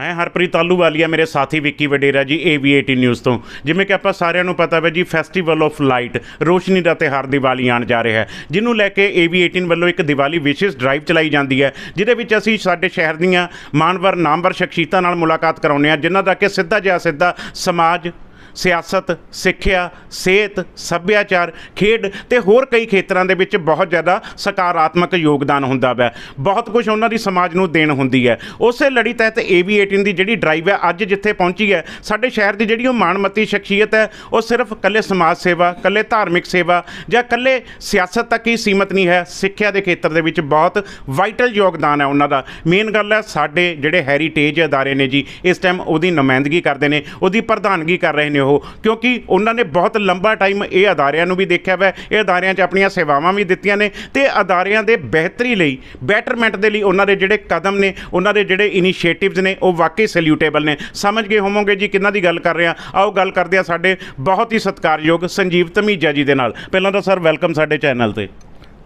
ਮੈਂ ਹਰਪ੍ਰੀਤ ਆਲੂਵਾਲੀਆ ਮੇਰੇ ਸਾਥੀ ਵਿੱਕੀ ਵਡੇਰਾ ਜੀ AV18 ਨਿਊਜ਼ ਤੋਂ। ਜਿਵੇਂ ਕਿ ਆਪਾਂ ਸਾਰਿਆਂ ਨੂੰ ਪਤਾ ਹੈ ਜੀ ਫੈਸਟੀਵਲ ਆਫ ਲਾਈਟ ਰੋਸ਼ਨੀ ਦਾ ਤਿਹਾਰ ਦੀਵਾਲੀ ਆਉਣ ਜਾ ਰਿਹਾ ਹੈ। ਜਿਹਨੂੰ ਲੈ ਕੇ AV18 ਵੱਲੋਂ ਇੱਕ ਦੀਵਾਲੀ ਵਿਸ਼ੇਸ਼ ਡਰਾਈਵ ਚਲਾਈ ਜਾਂਦੀ ਹੈ, ਜਿਹਦੇ ਵਿੱਚ ਅਸੀਂ ਸਾਡੇ ਸ਼ਹਿਰ ਦੀਆਂ ਮਾਨਵਰ ਨਾਮਵਰ ਸ਼ਖਸੀਅਤਾਂ ਨਾਲ ਮੁਲਾਕਾਤ ਕਰਾਉਂਦੇ ਹਾਂ, ਜਿਨ੍ਹਾਂ ਦਾ ਕਿ ਸਿੱਧਾ ਜਿਹਾ ਸਿੱਧਾ ਸਮਾਜ ਸਿਆਸਤ, ਸਿੱਖਿਆ, ਸਿਹਤ, ਸੱਭਿਆਚਾਰ, ਖੇਡ ਤੇ ਹੋਰ ਕਈ ਖੇਤਰਾਂ ਦੇ ਵਿੱਚ ਬਹੁਤ ਜ਼ਿਆਦਾ ਸਕਾਰਾਤਮਕ ਯੋਗਦਾਨ ਹੁੰਦਾ ਵੈ ਬਹੁਤ ਕੁਝ ਉਹਨਾਂ ਦੀ ਸਮਾਜ ਨੂੰ ਦੇਣ ਹੁੰਦੀ ਹੈ। ਉਸੇ ਲੜੀ ਤਹਿਤ AV18 ਦੀ ਜਿਹੜੀ ਡਰਾਈਵ ਹੈ, ਅੱਜ ਜਿੱਥੇ ਪਹੁੰਚੀ ਹੈ, ਸਾਡੇ ਸ਼ਹਿਰ ਦੀ ਜਿਹੜੀ ਉਹ ਮਾਣਮੱਤੀ, ਸ਼ਖਸੀਅਤ ਹੈ, ਉਹ ਸਿਰਫ ਕੱਲੇ ਸਮਾਜ ਸੇਵਾ ਕੱਲੇ ਧਾਰਮਿਕ ਸੇਵਾ ਜਾਂ ਕੱਲੇ ਸਿਆਸਤ ਤੱਕ ਹੀ ਸੀਮਤ ਨਹੀਂ ਹੈ, ਸਿੱਖਿਆ ਦੇ ਖੇਤਰ ਦੇ ਵਿੱਚ ਬਹੁਤ ਵਾਈਟਲ ਯੋਗਦਾਨ ਹੈ ਉਹਨਾਂ ਦਾ। ਮੇਨ ਗੱਲ ਹੈ, ਸਾਡੇ ਜਿਹੜੇ ਹੈਰੀਟੇਜ ਅਦਾਰੇ ਨੇ ਜੀ, ਇਸ ਟਾਈਮ ਉਹਦੀ ਨੁਮਾਇੰਦਗੀ ਕਰਦੇ ਨੇ, ਉਹਦੀ ਪ੍ਰਧਾਨਗੀ ਕਰ ਰਹੇ ਨੇ ਉਹ ਕਿਉਂਕਿ ਉਹਨਾਂ ਨੇ ਬਹੁਤ ਲੰਬਾ ਟਾਈਮ ਇਹ ਅਦਾਰਿਆਂ ਨੂੰ ਵੀ ਦੇਖਿਆ ਵੈ, ਇਹ ਅਦਾਰਿਆਂ 'ਚ ਆਪਣੀਆਂ ਸੇਵਾਵਾਂ ਵੀ ਦਿੱਤੀਆਂ ਨੇ ਤੇ ਅਦਾਰਿਆਂ ਦੇ ਬਿਹਤਰੀ ਲਈ ਬੈਟਰਮੈਂਟ ਦੇ ਲਈ ਉਹਨਾਂ ਦੇ ਜਿਹੜੇ ਕਦਮ ਨੇ, ਉਹਨਾਂ ਦੇ ਜਿਹੜੇ ਇਨੀਸ਼ੀਏਟਿਵਸ ਨੇ, ਉਹ ਵਾਕਈ ਸੈਲਿਊਟੇਬਲ ਨੇ। ਸਮਝ ਗਏ ਹੋਵੋਗੇ ਜੀ ਕਿੰਨਾ ਦੀ ਗੱਲ ਕਰ ਰਹੇ ਆ ਆਓ ਗੱਲ ਕਰਦੇ ਆ ਸਾਡੇ ਬਹੁਤ ਹੀ ਸਤਿਕਾਰਯੋਗ ਸੰਜੀਵ ਧਮੀਜਾ ਜੀ ਦੇ ਨਾਲ। ਪਹਿਲਾਂ ਤਾਂ ਸਰ ਵੈਲਕਮ ਸਾਡੇ ਚੈਨਲ ਤੇ।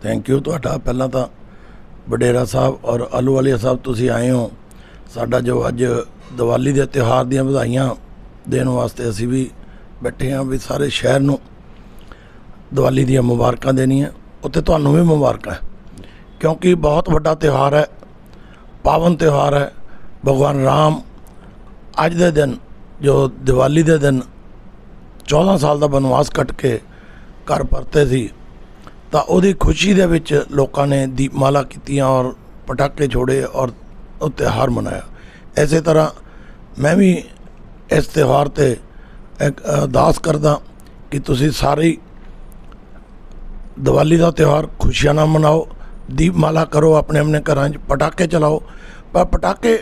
ਥੈਂਕ ਯੂ ਤੁਹਾਡਾ ਪਹਿਲਾਂ ਤਾਂ ਵਡੇਰਾ ਸਾਹਿਬ ਔਰ ਆਲੂ ਵਾਲੀਆ ਸਾਹਿਬ, ਤੁਸੀਂ ਆਏ ਹੋ। ਸਾਡਾ ਜੋ ਅੱਜ ਦੀਵਾਲੀ ਦੇ ਤਿਉਹਾਰ ਦੀਆਂ ਵਧਾਈਆਂ ਦੇਣ ਵਾਸਤੇ ਅਸੀਂ ਵੀ ਬੈਠੇ ਹਾਂ ਵੀ ਸਾਰੇ ਸ਼ਹਿਰ ਨੂੰ ਦੀਵਾਲੀ ਦੀਆਂ ਮੁਬਾਰਕਾਂ ਦੇਣੀਆਂ। ਉੱਤੇ ਤੁਹਾਨੂੰ ਵੀ ਮੁਬਾਰਕਾਂ ਕਿਉਂਕਿ ਬਹੁਤ ਵੱਡਾ ਤਿਉਹਾਰ ਹੈ। ਪਾਵਨ ਤਿਉਹਾਰ ਹੈ। ਭਗਵਾਨ ਰਾਮ ਅੱਜ ਦੇ ਦਿਨ, ਜੋ ਦੀਵਾਲੀ ਦੇ ਦਿਨ 14 ਸਾਲ ਦਾ ਬਨਵਾਸ ਕੱਟ ਕੇ ਘਰ ਪਰਤੇ ਸੀ, ਤਾਂ ਉਹਦੀ ਖੁਸ਼ੀ ਦੇ ਵਿੱਚ ਲੋਕਾਂ ਨੇ ਦੀਪਮਾਲਾ ਕੀਤੀਆਂ ਔਰ ਪਟਾਕੇ ਛੋੜੇ ਔਰ ਉਹ ਤਿਉਹਾਰ ਮਨਾਇਆ। ਐਸੇ ਤਰ੍ਹਾਂ ਮੈਂ ਵੀ ਇਸ ਤਿਉਹਾਰ ਤੇ ਅਰਦਾਸ ਕਰਦਾ ਕਿ ਤੁਸੀਂ ਸਾਰੇ ਦੀਵਾਲੀ ਦਾ ਤਿਉਹਾਰ ਖੁਸ਼ੀਆਂ ਨਾਲ ਮਨਾਓ, ਦੀਪਮਾਲਾ ਕਰੋ, ਆਪਣੇ ਆਪਣੇ ਘਰਾਂ 'ਚ ਪਟਾਕੇ ਚਲਾਓ। ਪਰ ਪਟਾਕੇ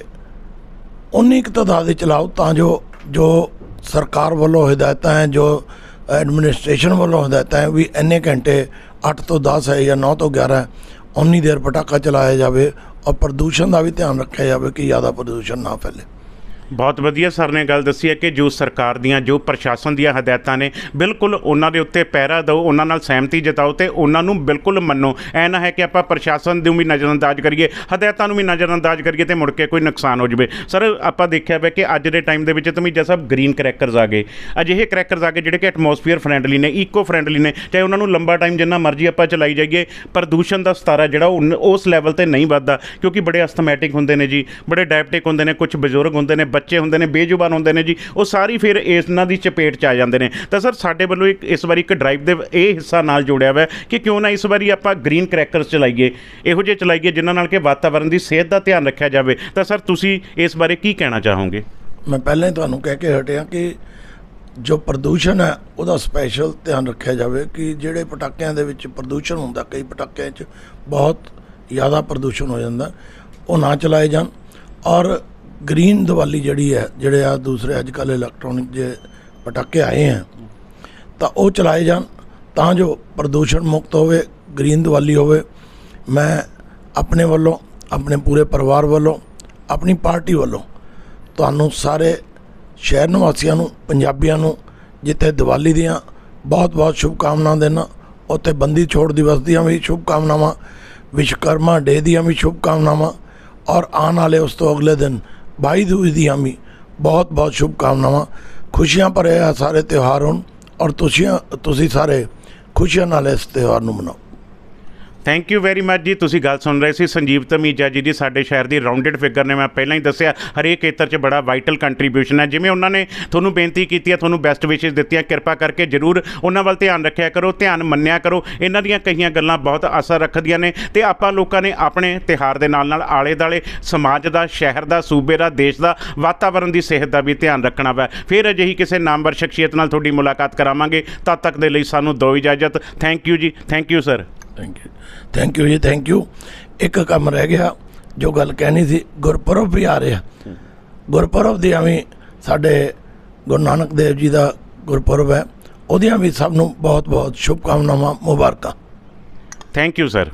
ਉਨੀ ਕੁ ਤਾਦਾਦ ਵਿੱਚ ਚਲਾਓ ਤਾਂ ਜੋ ਜੋ ਸਰਕਾਰ ਵੱਲੋਂ ਹਦਾਇਤਾਂ ਹੈ, ਜੋ ਐਡਮਿਨਿਸਟ੍ਰੇਸ਼ਨ ਵੱਲੋਂ ਹਦਾਇਤਾਂ ਹੈ ਵੀ ਇੰਨੇ ਘੰਟੇ 8 ਤੋਂ 10 ਹੈ ਜਾਂ 9 ਤੋਂ 11 ਹੈ, ਉਨੀ ਦੇਰ ਪਟਾਕਾ ਚਲਾਇਆ ਜਾਵੇ ਔਰ ਪ੍ਰਦੂਸ਼ਣ ਦਾ ਵੀ ਧਿਆਨ ਰੱਖਿਆ ਜਾਵੇ ਕਿ ਜ਼ਿਆਦਾ ਪ੍ਰਦੂਸ਼ਣ ਨਾ ਫੈਲੇ। ਬਹੁਤ ਵਧੀਆ ਸਰ ਨੇ ਗੱਲ ਦੱਸੀ ਹੈ ਕਿ ਜੋ ਸਰਕਾਰ ਦੀਆਂ, ਜੋ ਪ੍ਰਸ਼ਾਸਨ ਦੀਆਂ ਹਦਾਇਤਾਂ ਨੇ, ਬਿਲਕੁਲ ਉਹਨਾਂ ਦੇ ਉੱਤੇ ਪਹਿਰਾ ਦਿਓ, ਉਹਨਾਂ ਨਾਲ ਸਹਿਮਤੀ ਜਤਾਓ ਤੇ ਉਹਨਾਂ ਨੂੰ ਬਿਲਕੁਲ ਮੰਨੋ। ਐ ਨਾ ਹੈ ਕਿ ਆਪਾਂ ਪ੍ਰਸ਼ਾਸਨ ਨੂੰ ਵੀ ਨਜ਼ਰਅੰਦਾਜ਼ ਕਰੀਏ, ਹਦਾਇਤਾਂ ਨੂੰ ਵੀ ਨਜ਼ਰਅੰਦਾਜ਼ ਕਰੀਏ ਤੇ ਮੁੜ ਕੇ ਕੋਈ ਨੁਕਸਾਨ ਹੋ ਜਾਵੇ। ਸਰ, ਆਪਾਂ ਦੇਖਿਆ ਵੇ ਕਿ ਅੱਜ ਦੇ ਟਾਈਮ ਦੇ ਵਿੱਚ ਤਮੀਜਾ ਸਾਹਿਬ ਗ੍ਰੀਨ ਕਰੈਕਰਸ ਆ ਗਏ। ਅਜਿਹੇ ਕਰੈਕਰਸ ਆ ਗਏ ਜਿਹੜੇ ਕਿ ਐਟਮੋਸਫੀਅਰ ਫ੍ਰੈਂਡਲੀ ਨੇ, ਈਕੋ ਫ੍ਰੈਂਡਲੀ ਨੇ, ਚਾਹੇ ਉਹਨਾਂ ਨੂੰ ਲੰਬਾ ਟਾਈਮ ਜਿੰਨਾ ਮਰਜ਼ੀ ਆਪਾਂ ਚਲਾਈ ਜਾਈਏ, ਪ੍ਰਦੂਸ਼ਣ ਦਾ ਸਤਾਰਾ ਜਿਹੜਾ ਉਹ ਉਸ ਲੈਵਲ ਤੇ ਨਹੀਂ ਵੱਧਦਾ, ਕਿਉਂਕਿ ਬੜੇ ਅਸਥਮੈਟਿਕ ਹੁੰਦੇ ਨੇ ਜੀ, ਬੜੇ ਡਾਇਬਟਿਕ ਹੁੰਦੇ ਨੇ ਕੁਝ ਬਜ਼ੁਰਗ ਹੁੰਦੇ ਨੇ ਬੱਚੇ ਹੁੰਦੇ ਨੇ, ਬੇਜ਼ੁਬਾਨ ਹੁੰਦੇ ਨੇ ਜੀ, ਉਹ ਸਾਰੀ ਫਿਰ ਇਹਨਾਂ ਦੀ ਚਪੇਟ 'ਚ ਆ ਜਾਂਦੇ ਨੇ। ਤਾਂ ਸਰ, ਸਾਡੇ ਵੱਲੋਂ ਇੱਕ, ਇਸ ਵਾਰੀ ਇੱਕ ਡਰਾਈਵ ਦੇ ਇਹ ਹਿੱਸਾ ਨਾਲ ਜੋੜਿਆ ਹੋਇਆ ਕਿ ਕਿਉਂ ਨਾ ਇਸ ਵਾਰੀ ਆਪਾਂ ਗ੍ਰੀਨ ਕਰੈਕਰਸ ਚਲਾਈਏ, ਇਹੋ ਜਿਹੇ ਚਲਾਈਏ ਜਿਨ੍ਹਾਂ ਨਾਲ ਕਿ ਵਾਤਾਵਰਣ ਦੀ ਸਿਹਤ ਦਾ ਧਿਆਨ ਰੱਖਿਆ ਜਾਵੇ। ਤਾਂ ਸਰ, ਤੁਸੀਂ ਇਸ ਬਾਰੇ ਕੀ ਕਹਿਣਾ ਚਾਹੋਗੇ? ਮੈਂ ਪਹਿਲਾਂ ਹੀ ਤੁਹਾਨੂੰ ਕਹਿ ਕੇ ਹਟਿਆ ਕਿ ਜੋ ਪ੍ਰਦੂਸ਼ਣ ਹੈ, ਉਹਦਾ ਸਪੈਸ਼ਲ ਧਿਆਨ ਰੱਖਿਆ ਜਾਵੇ ਕਿ ਜਿਹੜੇ ਪਟਾਕਿਆਂ ਦੇ ਵਿੱਚ ਪ੍ਰਦੂਸ਼ਣ ਹੁੰਦਾ, ਕਈ ਪਟਾਕਿਆਂ 'ਚ ਬਹੁਤ ਜ਼ਿਆਦਾ ਪ੍ਰਦੂਸ਼ਣ ਹੋ ਜਾਂਦਾ, ਉਹ ਨਾ ਚਲਾਏ ਜਾਣ। ਔਰ ਗ੍ਰੀਨ ਦੀਵਾਲੀ ਜਿਹੜੀ ਹੈ, ਜਿਹੜੇ ਆ ਦੂਸਰੇ ਅੱਜ ਕੱਲ੍ਹ ਇਲੈਕਟ੍ਰੋਨਿਕ ਜੇ ਪਟਾਕੇ ਆਏ ਹੈ ਤਾਂ ਉਹ ਚਲਾਏ ਜਾਣ ਤਾਂ ਜੋ ਪ੍ਰਦੂਸ਼ਣ ਮੁਕਤ ਹੋਵੇ, ਗ੍ਰੀਨ ਦੀਵਾਲੀ ਹੋਵੇ। ਮੈਂ ਆਪਣੇ ਵੱਲੋਂ, ਆਪਣੇ ਪੂਰੇ ਪਰਿਵਾਰ ਵੱਲੋਂ, ਆਪਣੀ ਪਾਰਟੀ ਵੱਲੋਂ ਤੁਹਾਨੂੰ ਸਾਰੇ ਸ਼ਹਿਰ ਨਿਵਾਸੀਆਂ ਨੂੰ, ਪੰਜਾਬੀਆਂ ਨੂੰ ਜਿੱਥੇ ਦੀਵਾਲੀ ਦੀਆਂ ਬਹੁਤ-ਬਹੁਤ ਸ਼ੁਭਕਾਮਨਾਵਾਂ ਦੇਣਾ, ਉੱਥੇ ਬੰਦੀ ਛੋੜ ਦਿਵਸ ਦੀਆਂ ਵੀ ਸ਼ੁਭਕਾਮਨਾਵਾਂ, ਵਿਸ਼ਵਕਰਮਾ ਡੇ ਦੀਆਂ ਵੀ ਸ਼ੁਭਕਾਮਨਾਵਾਂ ਔਰ ਆਉਣ ਵਾਲੇ ਉਸ ਤੋਂ ਅਗਲੇ ਦਿਨ ਬਾਈ ਦੂਜ ਦੀਆਂ ਵੀ ਬਹੁਤ-ਬਹੁਤ ਸ਼ੁਭਕਾਮਨਾਵਾਂ। ਖੁਸ਼ੀਆਂ ਭਰੇ ਆ ਸਾਰੇ ਤਿਉਹਾਰ ਹੋਣ ਔਰ ਤੁਸੀਂ ਤੁਸੀਂ ਸਾਰੇ ਖੁਸ਼ੀਆਂ ਨਾਲ ਇਸ ਤਿਉਹਾਰ ਨੂੰ ਮਨਾਓ। ਥੈਂਕ ਯੂ ਵੈਰੀ ਮੱਚ ਜੀ। ਤੁਸੀਂ ਗੱਲ ਸੁਣ ਰਹੇ ਸੀ ਸੰਜੀਵ ਧਮੀਜਾ ਜੀ ਦੀ। ਸਾਡੇ ਸ਼ਹਿਰ ਦੀ ਰਾਉਂਡਡ ਫਿਗਰ ਨੇ ਮੈਂ ਪਹਿਲਾਂ ਹੀ ਦੱਸਿਆ, ਹਰੇਕ ਖੇਤਰ 'ਚ ਬੜਾ ਵਾਈਟਲ ਕੰਟਰੀਬਿਊਸ਼ਨ ਹੈ। ਜਿਵੇਂ ਉਹਨਾਂ ਨੇ ਤੁਹਾਨੂੰ ਬੇਨਤੀ ਕੀਤੀ ਹੈ, ਤੁਹਾਨੂੰ ਬੈਸਟ ਵਿਸ਼ੇਸ ਦਿੱਤੀਆਂ, ਕਿਰਪਾ ਕਰਕੇ ਜਰੂਰ ਉਹਨਾਂ ਵੱਲ ਧਿਆਨ ਰੱਖਿਆ ਕਰੋ, ਧਿਆਨ ਮੰਨਿਆ ਕਰੋ। ਇਹਨਾਂ ਦੀਆਂ ਕਈਆਂ ਗੱਲਾਂ ਬਹੁਤ ਅਸਰ ਰੱਖਦੀਆਂ ਨੇ ਤੇ ਆਪਾਂ ਲੋਕਾਂ ਨੇ ਆਪਣੇ ਤਿਹਾਰ ਦੇ ਨਾਲ ਨਾਲ ਆਲੇ ਦਾਲੇ ਸਮਾਜ ਦਾ, ਸ਼ਹਿਰ ਦਾ, ਸੂਬੇ ਦਾ, ਦੇਸ਼ ਦਾ ਵਾਤਾਵਰਣ ਦੀ ਸਿਹਤ ਦਾ ਵੀ ਧਿਆਨ ਰੱਖਣਾ ਵਾ। ਫਿਰ ਅਜਿਹੀ ਕਿਸੇ ਨਾਮਵਰ ਸ਼ਖਸੀਅਤ ਨਾਲ ਤੁਹਾਡੀ ਮੁਲਾਕਾਤ ਕਰਾਵਾਂਗੇ। ਤਦ ਤੱਕ ਦੇ ਲਈ ਸਾਨੂੰ ਦਿਓ ਇਜਾਜ਼ਤ। ਥੈਂਕ ਯੂ ਜੀ। Thank you sir thank you thank you ਜੀ ਥੈਂਕ ਯੂ ਇੱਕ ਕੰਮ ਰਹਿ ਗਿਆ, ਜੋ ਗੱਲ ਕਹਿਣੀ ਸੀ, ਗੁਰਪੁਰਬ ਵੀ ਆ ਰਿਹਾ। ਗੁਰਪੁਰਬ ਦੀਆਂ ਵੀ ਸਾਡੇ ਗੁਰੂ ਨਾਨਕ ਦੇਵ ਜੀ ਦਾ ਗੁਰਪੁਰਬ ਹੈ। ਉਹਦੀਆਂ ਵੀ ਸਭ ਨੂੰ ਬਹੁਤ ਬਹੁਤ ਸ਼ੁਭਕਾਮਨਾਵਾਂ, ਮੁਬਾਰਕਾਂ। Thank you sir